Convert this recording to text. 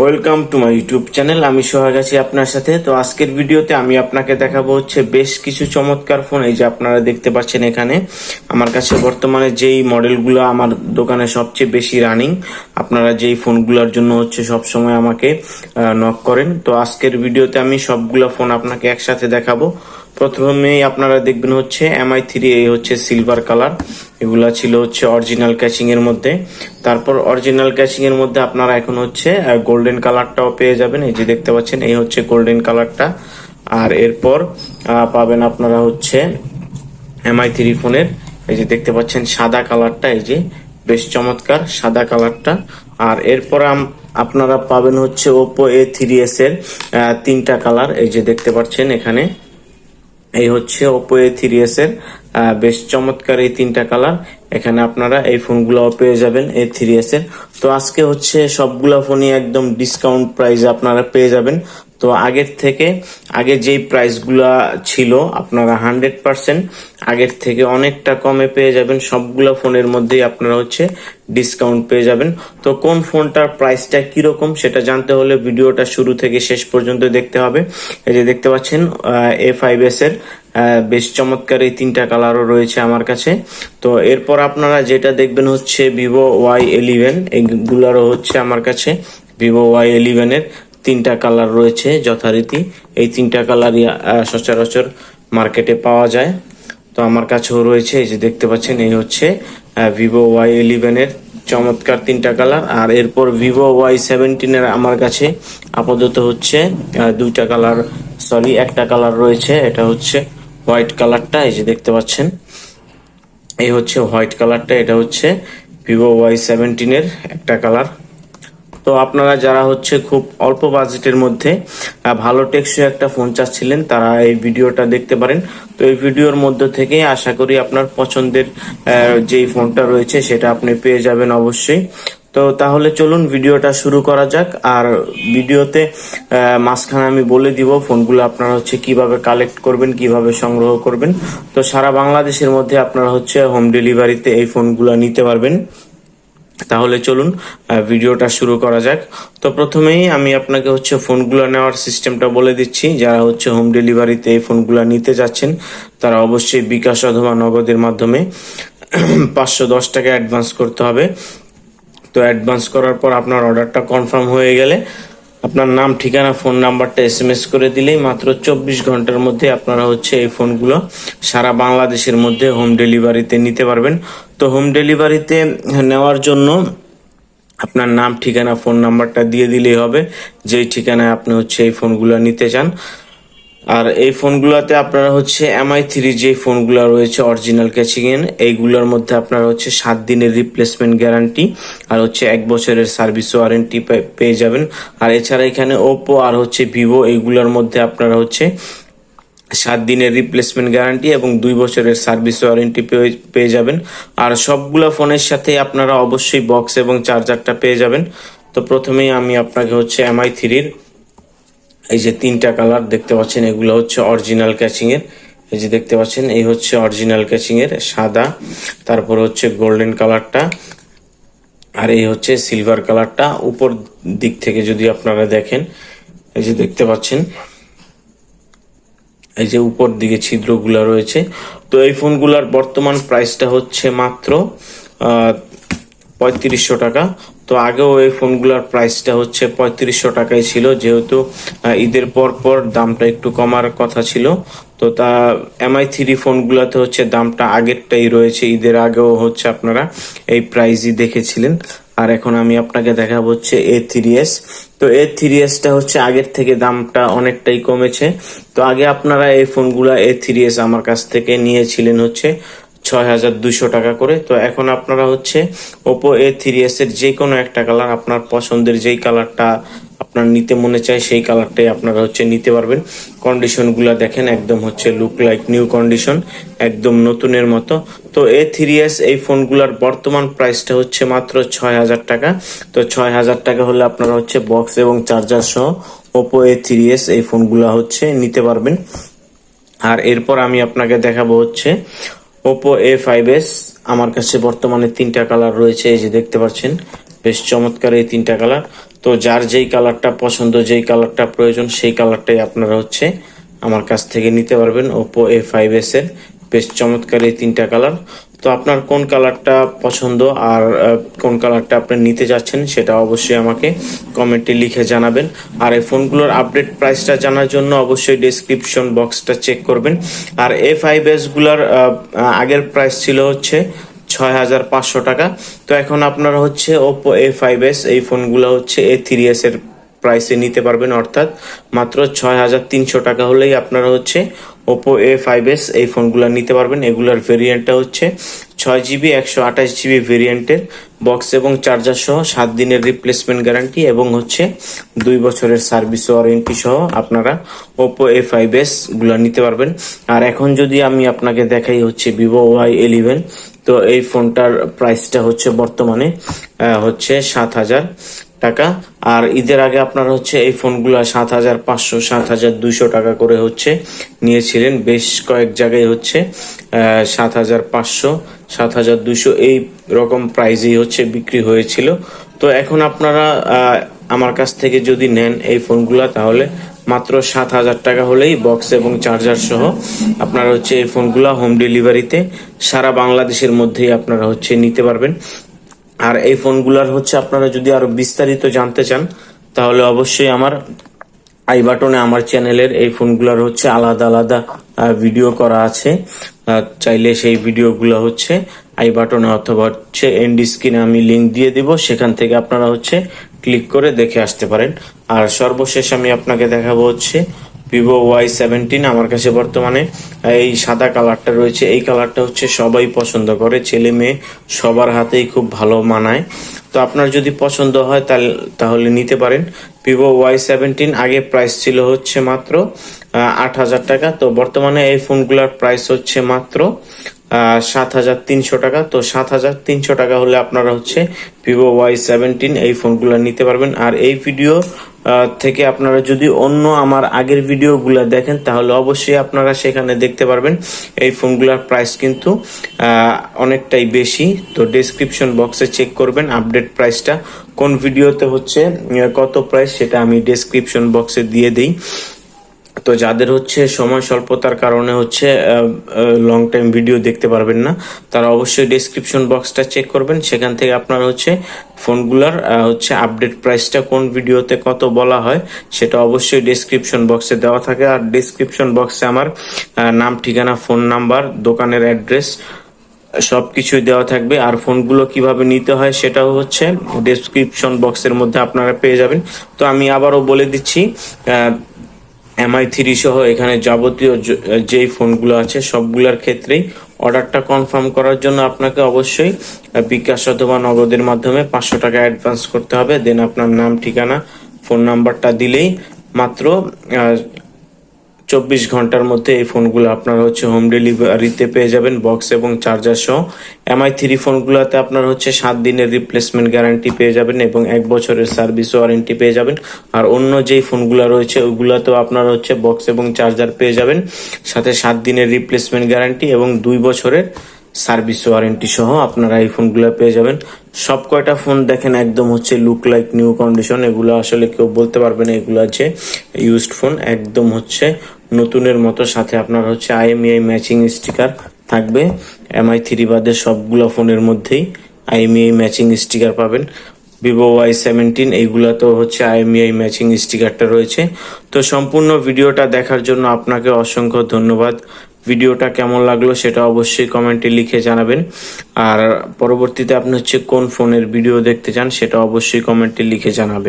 Welcome to my YouTube channel আমি সোহাগ আছি আপনার সাথে। তো আজকের ভিডিওতে আমি আপনাকে দেখাবো হচ্ছে বেশ কিছু চমৎকার ফোন এই যে আপনারা দেখতে পাচ্ছেন এখানে। আমার কাছে বর্তমানে যেই মডেলগুলো আমার দোকানে সবচেয়ে বেশি রানিং আপনারা যেই ফোনগুলোর জন্য হচ্ছে সব সময় আমাকে নক করেন। তো আজকের ভিডিওতে আমি সবগুলো ফোন আপনাকে একসাথে দেখাবো। প্রথমেই আপনারা দেখবেন হচ্ছে এমআই থ্রি এই হচ্ছে সিলভার কালার এগুলা ছিল হচ্ছে অরিজিনাল ক্যাচিং এর মধ্যে। তারপর অরিজিনাল ক্যাচিং এর মধ্যে আপনারা এখন হচ্ছে গোল্ডেন কালারটাও পেয়ে যাবেন। এই যে দেখতে পাচ্ছেন, এই হচ্ছে গোল্ডেন কালারটা আর এরপর পাবেন আপনারা হচ্ছে এমআই থ্রি ফোনের। এই যে দেখতে পাচ্ছেন, সাদা কালারটা এই যে বেশ চমৎকার সাদা কালারটা আর এরপর আপনারা পাবেন হচ্ছে ওপো এ থ্রি এস এর তিনটা কালার এই যে দেখতে পাচ্ছেন এখানে। এই হচ্ছে ওপো এ থ্রি এস এর বেশ চমৎকার এই তিনটা কালার এখানে আপনারা এই ফোনগুলো পেয়ে যাবেন এ থ্রি এস এর। তো আজকে হচ্ছে সবগুলো ফোনই একদম ডিসকাউন্ট প্রাইস আপনারা পেয়ে যাবেন। তো আগের থেকে, আগে যেই প্রাইসগুলা ছিল, আপনারা হান্ড্রেড পার্সেন্ট আগের থেকে অনেকটা কমে পেয়ে যাবেন। সবগুলা ফোনের মধ্যেই আপনারা হচ্ছে ডিসকাউন্ট পেয়ে যাবেন। তো কোন ফোনটার প্রাইসটা কীরকম সেটা জানতে হলে ভিডিওটা শুরু থেকে শেষ পর্যন্ত দেখতে হবে। এই যে দেখতে পাচ্ছেন এ ফাইভ এস এর বেশ চমৎকার এই তিনটা কালারও রয়েছে আমার কাছে। তো এরপর আপনারা যেটা দেখবেন হচ্ছে ভিভো ওয়াই ইলেভেন এইগুলারও হচ্ছে আমার কাছে ভিভো ওয়াই ইলেভেনের তিনটা কালার রয়েছে যথারীতি। এই তিনটা কালারই সচরাচর মার্কেটে পাওয়া যায়। তো আমার কাছেও রয়েছে, এই যে দেখতে পাচ্ছেন, এই হচ্ছে ভিভো ওয়াই ইলেভেনের চমৎকার তিনটা কালার। আর এরপর ভিভো ওয়াই সেভেন্টিনের আমার কাছে আপাতত হচ্ছে দুইটা কালার, সরি, একটা কালার রয়েছে, এটা হচ্ছে হোয়াইট কালারটা, এই যে দেখতে পাচ্ছেন। এই হচ্ছে হোয়াইট কালারটা, এটা হচ্ছে ভিভো ওয়াই সেভেন্টিনের একটা কালার। তো আপনারা যারা হচ্ছে খুব অল্প বাজেটের মধ্যে ভালো টেকসই একটা ফোন চাচ্ছিলেন, তারা এই ভিডিওটা দেখতে পারেন। তো এই ভিডিওর মধ্যে থেকে আশা করি আপনার পছন্দের যেই ফোনটা রয়েছে সেটা আপনি পেয়ে যাবেন অবশ্যই। তো তাহলে চলুন ভিডিওটা শুরু করা যাক। আর ভিডিওতে মাঝখানে আমি বলে দিব ফোনগুলো আপনারা হচ্ছে কীভাবে কালেক্ট করবেন, কীভাবে সংগ্রহ করবেন। তো সারা বাংলাদেশের মধ্যে আপনারা হচ্ছে হোম ডেলিভারিতে এই ফোনগুলো নিতে পারবেন। তাহলে চলুন ভিডিওটা শুরু করা যাক। তো প্রথমেই আমি আপনাকে হচ্ছে ফোনগুলো নেওয়ার সিস্টেমটা বলে দিচ্ছি। যারা হচ্ছে হোম ডেলিভারিতে এই ফোনগুলো নিতে যাচ্ছেন, তারা অবশ্যই বিকাশ অথবা নগদের মাধ্যমে পাঁচশো দশ টাকা অ্যাডভান্স করতে হবে। তো অ্যাডভান্স করার পর আপনার অর্ডারটা কনফার্ম হয়ে গেলে আপনার নাম, ঠিকানা, ফোন নাম্বারটা এস এম এস করে দিলেই মাত্র চব্বিশ ঘণ্টার মধ্যে আপনারা হচ্ছে এই ফোনগুলো সারা বাংলাদেশের মধ্যে হোম ডেলিভারিতে নিতে পারবেন। তো হোম ডেলিভারিতে নেওয়ার জন্য আপনার নাম, ঠিকানা, ফোন নাম্বারটা দিয়ে দিলেই হবে। যেই ঠিকানায় আপনি হচ্ছে এই ফোনগুলো নিতে চান। আর এই ফোনগুলোতে আপনারা হচ্ছে এমআই থ্রি যে ফোনগুলো রয়েছে অরিজিনাল ক্যাচিং এর, এইগুলোর মধ্যে আপনারা হচ্ছে সাত দিনের রিপ্লেসমেন্ট গ্যারান্টি আর হচ্ছে এক বছরের সার্ভিস ওয়ারেন্টি পেয়ে যাবেন। আর এছাড়া এখানে ওপো আর হচ্ছে ভিভো এইগুলোর মধ্যে আপনারা হচ্ছে সাত দিনের রিপ্লেসমেন্ট গ্যারান্টি এবং দুই বছরের সার্ভিস ওয়ারেন্টি পেয়ে যাবেন। আর সবগুলো ফোনের সাথে আপনারা অবশ্যই বক্স এবং চার্জারটা পেয়ে যাবেন। তো প্রথমেই আমি আপনাকে হচ্ছে এমআই থ্রির এই যে তিনটা কালার দেখতে পাচ্ছেন, এগুলো হচ্ছে অরিজিনাল ক্যাচিং এর। এই যে দেখতে পাচ্ছেন, এই হচ্ছে অরিজিনাল ক্যাচিং এর, সাদা। তারপর হচ্ছে গোল্ডেন কালারটা। আর এই হচ্ছে সিলভার কালারটা। উপর দিক থেকে যদি আপনারা দেখেন, এই যে দেখতে পাচ্ছেন, এই যে উপর দিকে ছিদ্রগুলা রয়েছে। তো এই ফোনগুলার বর্তমান প্রাইসটা হচ্ছে মাত্র পঁয়ত্রিশশো টাকা। তো আগেও এই ফোনগুলোর প্রাইসটা হচ্ছে পঁয়ত্রিশশো টাকাই ছিল, যেহেতু ঈদের পর পর দামটা একটু কমার কথা ছিল। তো তা এমআই থ্রি ফোনগুলোতে হচ্ছে দামটা আগেরটাই রয়েছে, ঈদের আগেও হচ্ছে আপনারা এই প্রাইসই দেখেছিলেন। আর এখন আমি আপনাকে দেখাবো হচ্ছে এ থ্রি এস তো এ থ্রি এসটা হচ্ছে আগের থেকে দামটা অনেকটাই কমেছে। তো আগে আপনারা এই ফোনগুলো এ থ্রি এস আমার কাছ থেকে নিয়েছিলেন হচ্ছে ছয় হাজার দুইশো টাকা করে। তো এখন আপনারা হচ্ছে ওপো এ থ্রি এস এর যে কোনো একটা কালার আপনার পছন্দের যেই কালারটা আপনার নিতে মনে চায় সেই কালারটাই আপনারা হচ্ছে নিতে পারবেন। কন্ডিশনগুলো দেখেন, একদম হচ্ছে লুক লাইক নিউ কন্ডিশন একদম নতুনের মতো। তো এ থ্রি এস এই ফোনগুলোর বর্তমান প্রাইসটা হচ্ছে মাত্র ছয় হাজার টাকা। তো ছয় হাজার টাকা হলে আপনারা হচ্ছে বক্স এবং চার্জার সহ ওপো এ থ্রি এস এই ফোনগুলো হচ্ছে নিতে পারবেন। আর এরপর আমি আপনাকে দেখাবো হচ্ছে ওপো এ ফাইভ এস আমার কাছে বর্তমানে তিনটা কালার রয়েছে, এই যে দেখতে পাচ্ছেন। বেশ চমৎকার এই তিনটা কালার তো যার যেই কালারটা পছন্দ, যেই কালারটা প্রয়োজন, সেই কালারটাই আপনারা হচ্ছে আমার কাছ থেকে নিতে পারবেন ওপো এ ফাইভ এস এর। বেশ চমৎকার এই তিনটা কালার তো আপনার কোন কালারটা পছন্দ? আর কোন কালারটা আপনি নিতে যাচ্ছেন সেটা অবশ্যই আমাকে কমেন্টে লিখে জানাবেন। আর এই ফোনগুলোর আপডেট প্রাইসটা জানার জন্য অবশ্যই ডেসক্রিপশন বক্সটা চেক করবেন। আর এ ফাইভ এসগুলার আহ, আগের প্রাইস ছিল হচ্ছে ছয় হাজার পাঁচশো টাকা। তো এখন আপনারা হচ্ছে ওপো এ ফাইভ এস এই ফোনগুলো হচ্ছে এ থ্রি এস এর প্রাইসে নিতে পারবেন অর্থাৎ মাত্র ছয় হাজার তিনশো টাকা হলেই আপনারা হচ্ছে ওপো এ ফাইভ এস এই ফোনগুলো নিতে পারবেন। এগুলোর ভেরিয়েন্টটা হচ্ছে ছয় জিবি একশো আঠাশ জিবি ভেরিয়েন্টের বক্স এবং চার্জার সহ সাত দিনের রিপ্লেসমেন্ট গ্যারান্টি এবং হচ্ছে দুই বছরের সার্ভিস ওয়ারেন্টি সহ আপনারা ওপো এ ফাইভ এসগুলো নিতে পারবেন। আর এখন যদি আমি আপনাকে দেখাই হচ্ছে ভিভো ওয়াই ইলেভেন তো এই ফোনটার প্রাইসটা হচ্ছে বর্তমানে হচ্ছে সাত হাজার। টাকা। আর ঈদের আগে আপনারা হচ্ছে এই ফোনগুলো সাত হাজার পাঁচশো, সাত হাজার দুইশো টাকা করে হচ্ছে নিয়েছিলেন। বেশ কয়েক জায়গায় হচ্ছে সাত হাজার পাঁচশো, সাত হাজার দুশো এই রকম প্রাইজেই হচ্ছে বিক্রি হয়েছিল। তো এখন আপনারা আমার কাছ থেকে যদি নেন এই ফোনগুলো, তাহলে মাত্র সাত হাজার টাকা হলেই বক্স এবং চার্জার সহ আপনারা হচ্ছে এই ফোনগুলো হোম ডেলিভারিতে সারা বাংলাদেশের মধ্যেই আপনারা হচ্ছে নিতে পারবেন। আর এই ফোনগুলোর হচ্ছে আপনারা যদি আরও বিস্তারিত জানতে চান, তাহলে অবশ্যই আমার আই বাটনে আমার চ্যানেলের এই ফোনগুলোর হচ্ছে আলাদা আলাদা ভিডিও করা আছে। চাইলে সেই ভিডিওগুলো হচ্ছে আই বাটনে অথবা হচ্ছে এন্ড স্ক্রিনে আমি লিংক দিয়ে দিব, সেখান থেকে আপনারা হচ্ছে ক্লিক করে দেখে আসতে পারেন। আর সর্বশেষ আমি আপনাকে দেখাবো হচ্ছে ভিভো ওয়াই সেভেন্টিন আমার কাছে বর্তমানে এই সাদা কালারটা রয়েছে। এই কালারটা হচ্ছে সবাই পছন্দ করে। ছেলে মেয়ে সবার হাতেই খুব ভালো মানায়। তো আপনার যদি পছন্দ হয় তাহলে নিতে পারেন। ভিভো ওয়াই সেভেন্টিন আগে প্রাইস ছিল হচ্ছে মাত্র আট হাজার টাকা। তো বর্তমানে এই ফোনগুলোর প্রাইস হচ্ছে মাত্র সাত হাজার তিনশো টাকা। তো সাত হাজার তিনশো টাকা হলে আপনারা হচ্ছে ভিভো ওয়াই সেভেন্টিন এই ফোনগুলো নিতে পারবেন। আর এই ভিডিও থেকে আপনারা যদি অন্য আমার আগের ভিডিওগুলো দেখেন, তাহলে অবশ্যই আপনারা সেখানে দেখতে পারবেন। এই ফোনগুলোর প্রাইস কিন্তু অনেকটাই বেশি। তো ডেসক্রিপশন বক্সে চেক করবেন আপডেট প্রাইসটা কোন ভিডিওতে হচ্ছে কত প্রাইস সেটা আমি ডেসক্রিপশন বক্সে দিয়ে দিই। তো যাদের হচ্ছে সময় স্বল্পতার কারণে হচ্ছে লং টাইম ভিডিও দেখতে পারবেন না, তারা অবশ্যই ডেসক্রিপশন বক্সটা চেক করবেন। সেখান থেকে আপনার হচ্ছে ফোনগুলোর হচ্ছে আপডেট প্রাইসটা কোন ভিডিওতে কত বলা হয়, সেটা অবশ্যই ডেসক্রিপশন বক্সে দেওয়া থাকে। আর ডেসক্রিপশন বক্সে আমার নাম, ঠিকানা ফোন নাম্বার দোকানের অ্যাড্রেস সবকিছুই দেওয়া থাকবে। আর ফোনগুলো কীভাবে নিতে হয় সেটাও হচ্ছে ডেসক্রিপশন বক্সের মধ্যে আপনারা পেয়ে যাবেন। তো আমি আবারও বলে দিচ্ছি এমআই থ্রি সহ এখানে যাবতীয় যেই ফোনগুলো আছে সবগুলোর ক্ষেত্রেই অর্ডারটা কনফার্ম করার জন্য আপনাকে অবশ্যই বিকাশ অথবা নগদের মাধ্যমে পাঁচশো টাকা অ্যাডভান্স করতে হবে। দেন আপনার নাম, ঠিকানা, ফোন নাম্বারটা দিলেই মাত্র চব্বিশ ঘণ্টার মধ্যে এই ফোনগুলো আপনারা হচ্ছে হোম ডেলিভারিতে পেয়ে যাবেন বক্স এবং চার্জার সহ। এমআই থ্রি ফোনগুলোতে আপনার হচ্ছে সাত দিনের রিপ্লেসমেন্ট গ্যারান্টি পেয়ে যাবেন এবং এক বছরের সার্ভিস ওয়ারেন্টি পেয়ে যাবেন। আর অন্য যেই ফোনগুলো রয়েছে, ওগুলোতেও আপনারা হচ্ছে বক্স এবং চার্জার পেয়ে যাবেন। সাথে সাত দিনের রিপ্লেসমেন্ট গ্যারান্টি এবং দুই বছরের সার্ভিস ওয়ারেন্টি সহ আপনারা এই ফোনগুলো পেয়ে যাবেন। সব কয়টা ফোন দেখেন একদম হচ্ছে লুক লাইক নিউ কন্ডিশন এগুলো আসলে কেউ বলতে পারবে না, এগুলো আছে ইউজড ফোন একদম হচ্ছে নতুনের মতো, সাথে আপনার হচ্ছে আইএমআই ম্যাচিং স্টিকার থাকবে। এমআই থ্রি বাদে সবগুলো ফোনের মধ্যেই আইএমআই ম্যাচিং স্টিকার পাবেন। ভিভো ওয়াই সেভেন্টিন এইগুলাতেও হচ্ছে আইএমআই ম্যাচিং স্টিকারটা রয়েছে। তো সম্পূর্ণ ভিডিওটা দেখার জন্য আপনাকে অসংখ্য ধন্যবাদ। ভিডিওটা কেমন লাগল সেটা অবশ্যই কমেন্টে লিখে জানাবেন। আর পরবর্তীতে আপনি হচ্ছে কোন ফোনের ভিডিও দেখতে চান সেটা অবশ্যই কমেন্টে লিখে জানাবেন।